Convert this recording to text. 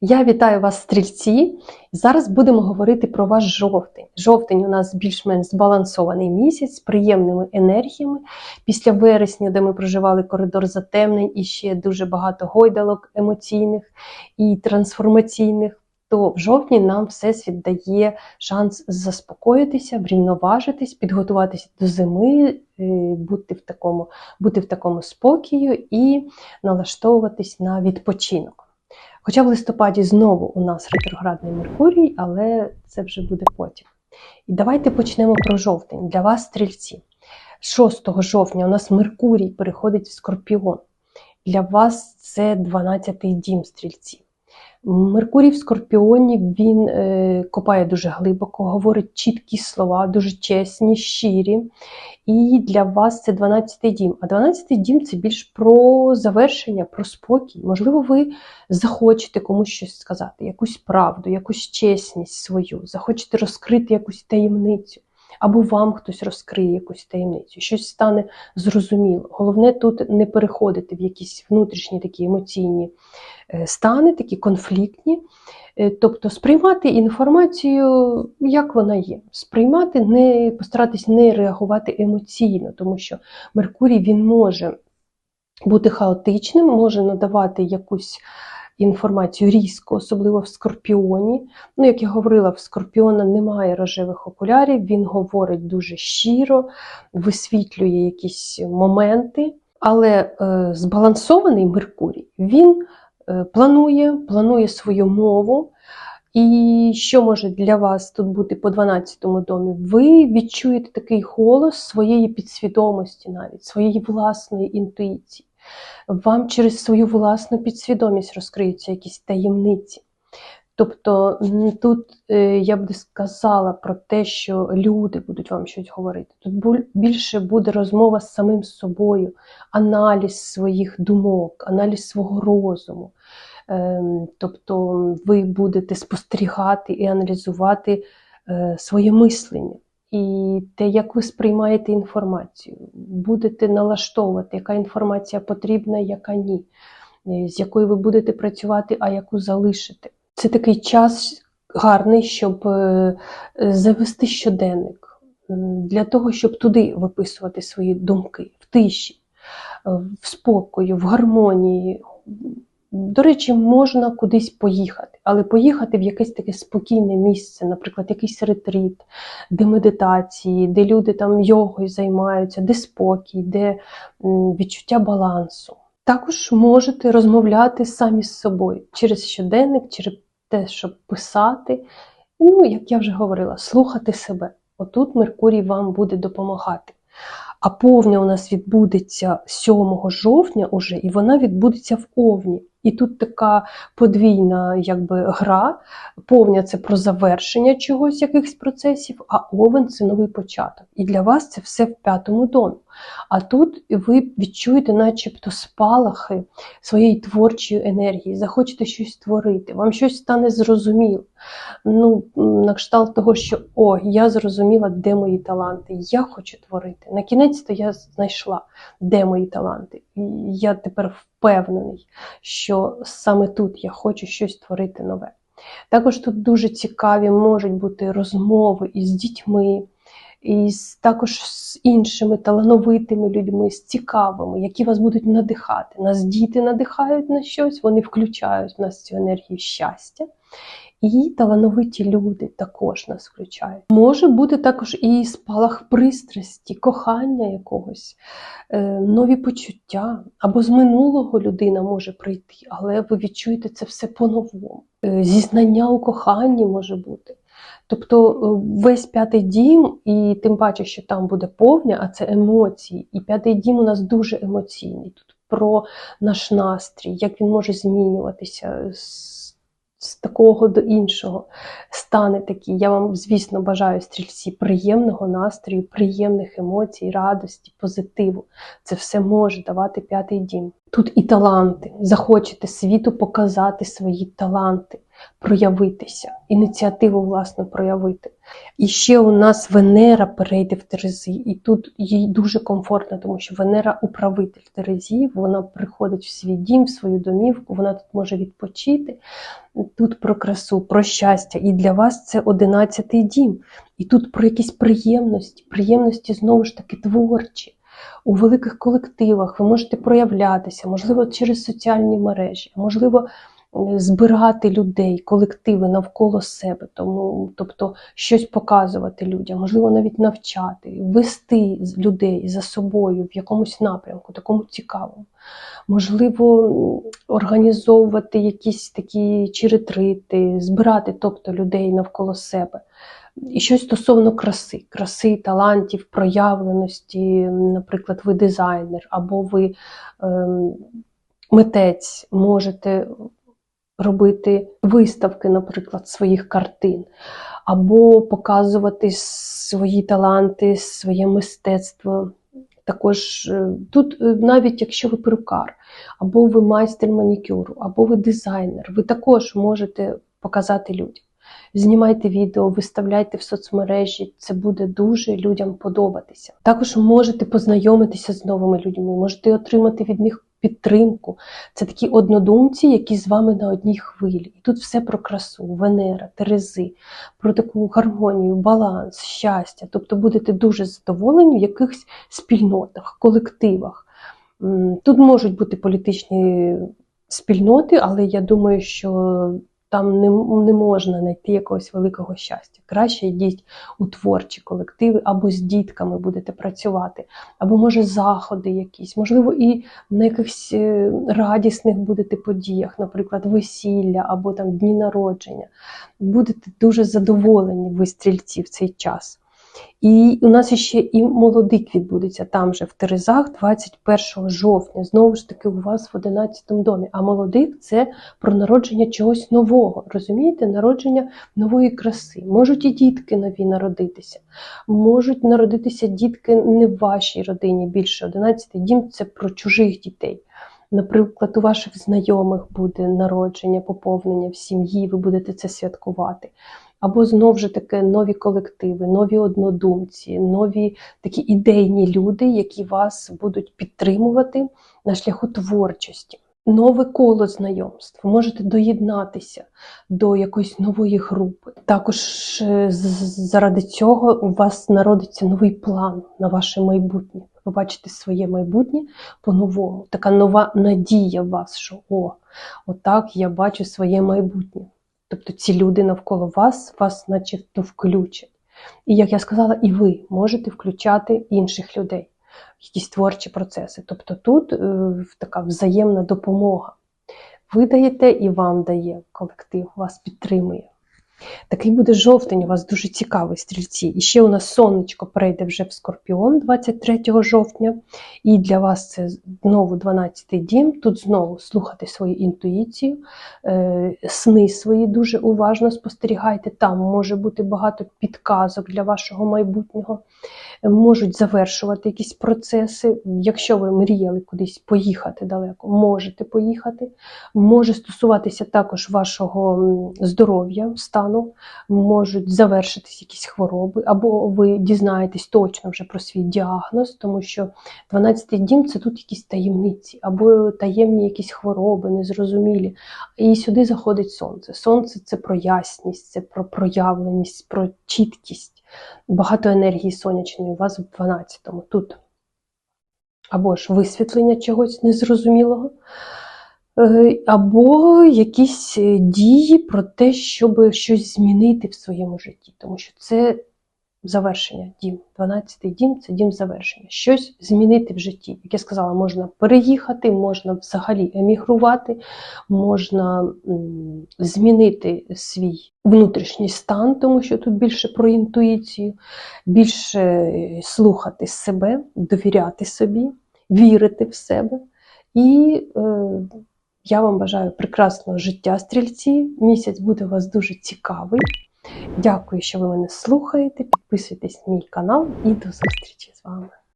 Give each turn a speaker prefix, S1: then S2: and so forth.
S1: Я вітаю вас, стрільці. Зараз будемо говорити про ваш жовтень. Жовтень у нас більш-менш збалансований місяць з приємними енергіями. Після вересня, де ми проживали коридор затемнень і ще дуже багато гойдалок емоційних і трансформаційних. То в жовтні нам Всесвіт дає шанс заспокоїтися, врівноважитись, підготуватися до зими, е, бути в такому, бути в такому спокію і налаштовуватись на відпочинок. Хоча в листопаді знову у нас ретроградний Меркурій, але це вже буде потім. І давайте почнемо про жовтень. Для вас, стрільці. 6 жовтня у нас Меркурій переходить в Скорпіон. Для вас це 12-й дім стрільці. Меркурій в Скорпіоні він е, копає дуже глибоко, говорить чіткі слова, дуже чесні, щирі. І для вас це 12-й дім. А 12-й дім це більш про завершення, про спокій. Можливо, ви захочете комусь щось сказати, якусь правду, якусь чесність свою, захочете розкрити якусь таємницю. Або вам хтось розкриє якусь таємницю, щось стане зрозуміло. Головне тут не переходити в якісь внутрішні такі емоційні е, стани, такі конфліктні. Е, Тобто сприймати інформацію, як вона є, сприймати, не постаратись не реагувати емоційно, тому що Меркурій він може бути хаотичним, може надавати якусь інформацію різко, особливо в скорпіоні. Ну, як я говорила, в скорпіона немає рожевих окулярів, він говорить дуже щиро, висвітлює якісь моменти. Але е, збалансований Меркурій він е, планує, планує свою мову. І що може для вас тут бути по 12-му домі? Ви відчуєте такий голос своєї підсвідомості, навіть своєї власної інтуїції. Вам через свою власну підсвідомість розкриються якісь таємниці. Тобто тут е, я б сказала про те, що люди будуть вам щось говорити. Тут більше буде розмова з самим собою, аналіз своїх думок, аналіз свого розуму. Ем, Тобто ви будете спостерігати і аналізувати е, своє мислення. І те, як ви сприймаєте інформацію, будете налаштовувати, яка інформація потрібна, яка ні, е, з якою ви будете працювати, а яку залишите. Це такий час гарний, щоб е, завести щоденник, для того, щоб туди виписувати свої думки в тиші, в спокою, в гармонії. До речі, можна кудись поїхати, але поїхати в якесь таке спокійне місце, наприклад, якийсь ретріт, де медитації, де люди там йогою займаються, де спокій, де відчуття балансу. Також можете розмовляти самі з собою через щоденник, через те, щоб писати. Ну, як я вже говорила, слухати себе. Отут Меркурій вам буде допомагати. А повня у нас відбудеться 7 жовтня уже, і вона відбудеться в Овні. І тут така подвійна якби, гра. Повня це про завершення чогось, якихось процесів, а овен це новий початок. І для вас це все в п'ятому домі. А тут ви відчуєте, начебто, спалахи своєї творчої енергії, захочете щось творити, вам щось стане зрозуміло. Ну, на кшталт того, що о, я зрозуміла, де мої таланти. Я хочу творити. На кінець то я знайшла, де мої таланти. І я тепер впевнений, що саме тут я хочу щось творити нове. Також тут дуже цікаві можуть бути розмови із дітьми, і з, також з іншими талановитими людьми, з цікавими, які вас будуть надихати. Нас діти надихають на щось, вони включають в нас цю енергію щастя. І талановиті люди також нас включають. Може бути також і спалах пристрасті, кохання якогось, е, нові почуття, або з минулого людина може прийти, але ви відчуєте це все по-новому. Е, Зізнання у коханні може бути. Тобто е, весь п'ятий дім, і тим паче, що там буде повня, а це емоції. І п'ятий дім у нас дуже емоційний. Тут про наш настрій, як він може змінюватися з, з такого до іншого. Стани такі. Я вам, звісно, бажаю стрільці приємного настрою, приємних емоцій, радості, позитиву. Це все може давати п'ятий дім. Тут і таланти. Захочете світу показати свої таланти, проявитися, ініціативу власне проявити. І ще у нас Венера перейде в Терези, і тут їй дуже комфортно, тому що Венера управитель Терезів, вона приходить в свій дім, в свою домівку, вона тут може відпочити. Тут про красу, про щастя. І для вас це одинадцятий дім. І тут про якісь приємності, приємності знову ж таки творчі. У великих колективах ви можете проявлятися, можливо, через соціальні мережі, можливо, збирати людей, колективи навколо себе, тому, тобто щось показувати людям, можливо, навіть навчати, вести людей за собою в якомусь напрямку, такому цікавому. Можливо, організовувати якісь такі чи ретрити, збирати тобто, людей навколо себе. І щось стосовно краси, краси, талантів, проявленості, наприклад, ви дизайнер, або ви ем, митець, можете робити виставки, наприклад, своїх картин, або показувати свої таланти, своє мистецтво. Також е, тут, е, навіть якщо ви перукар, або ви майстер манікюру, або ви дизайнер, ви також можете показати людям. Знімайте відео, виставляйте в соцмережі, це буде дуже людям подобатися. Також можете познайомитися з новими людьми, можете отримати від них підтримку. Це такі однодумці, які з вами на одній хвилі. І тут все про красу, Венера, Терези, про таку гармонію, баланс, щастя. Тобто будете дуже задоволені в якихось спільнотах, колективах. Тут можуть бути політичні спільноти, але я думаю, що там не, не можна знайти якогось великого щастя. Краще йдіть у творчі колективи, або з дітками будете працювати, або може заходи якісь, можливо, і на якихось е, радісних будете подіях, наприклад, весілля або там дні народження. Будете дуже задоволені ви стрільці в цей час. І у нас ще і молодик відбудеться там же в Терезах 21 жовтня. Знову ж таки, у вас в 11 домі. А молодик це про народження чогось нового. Розумієте? Народження нової краси. Можуть і дітки нові народитися. Можуть народитися дітки не в вашій родині. Більше 11 дім це про чужих дітей. Наприклад, у ваших знайомих буде народження, поповнення в сім'ї, ви будете це святкувати. Або знову ж таки нові колективи, нові однодумці, нові такі ідейні люди, які вас будуть підтримувати на шляху творчості. Нове коло знайомств. Можете доєднатися до якоїсь нової групи. Також е, заради цього у вас народиться новий план на ваше майбутнє. Ви бачите своє майбутнє по-новому. Така нова надія в вас, що о, отак я бачу своє майбутнє. Тобто ці люди навколо вас, вас начебто включать. І як я сказала, і ви можете включати інших людей якісь творчі процеси. Тобто тут е, така взаємна допомога. Ви даєте і вам дає колектив, вас підтримує. Такий буде жовтень, у вас дуже цікавий стрільці. І ще у нас сонечко перейде вже в Скорпіон 23 жовтня. І для вас це знову 12-й дім. Тут знову слухати свою інтуїцію, е, сни свої дуже уважно спостерігайте. Там може бути багато підказок для вашого майбутнього. Можуть завершувати якісь процеси. Якщо ви мріяли кудись поїхати далеко, можете поїхати. Може стосуватися також вашого здоров'я, стану, можуть завершитись якісь хвороби, або ви дізнаєтесь точно вже про свій діагноз, тому що 12-й дім це тут якісь таємниці, або таємні якісь хвороби, незрозумілі. І сюди заходить сонце. Сонце це про ясність, це про проявленість, про чіткість. Багато енергії сонячної у вас в 12-му тут. Або ж висвітлення чогось незрозумілого, або якісь е, дії про те, щоб щось змінити в своєму житті. Тому що це завершення дім. 12-й дім це дім завершення. Щось змінити в житті. Як я сказала, можна переїхати, можна взагалі емігрувати, можна змінити свій внутрішній стан, тому що тут більше про інтуїцію, більше е, слухати себе, довіряти собі, вірити в себе. І е, я вам бажаю прекрасного життя, стрільці. Місяць буде у вас дуже цікавий. Дякую, що ви мене слухаєте. Підписуйтесь на мій канал і до зустрічі з вами.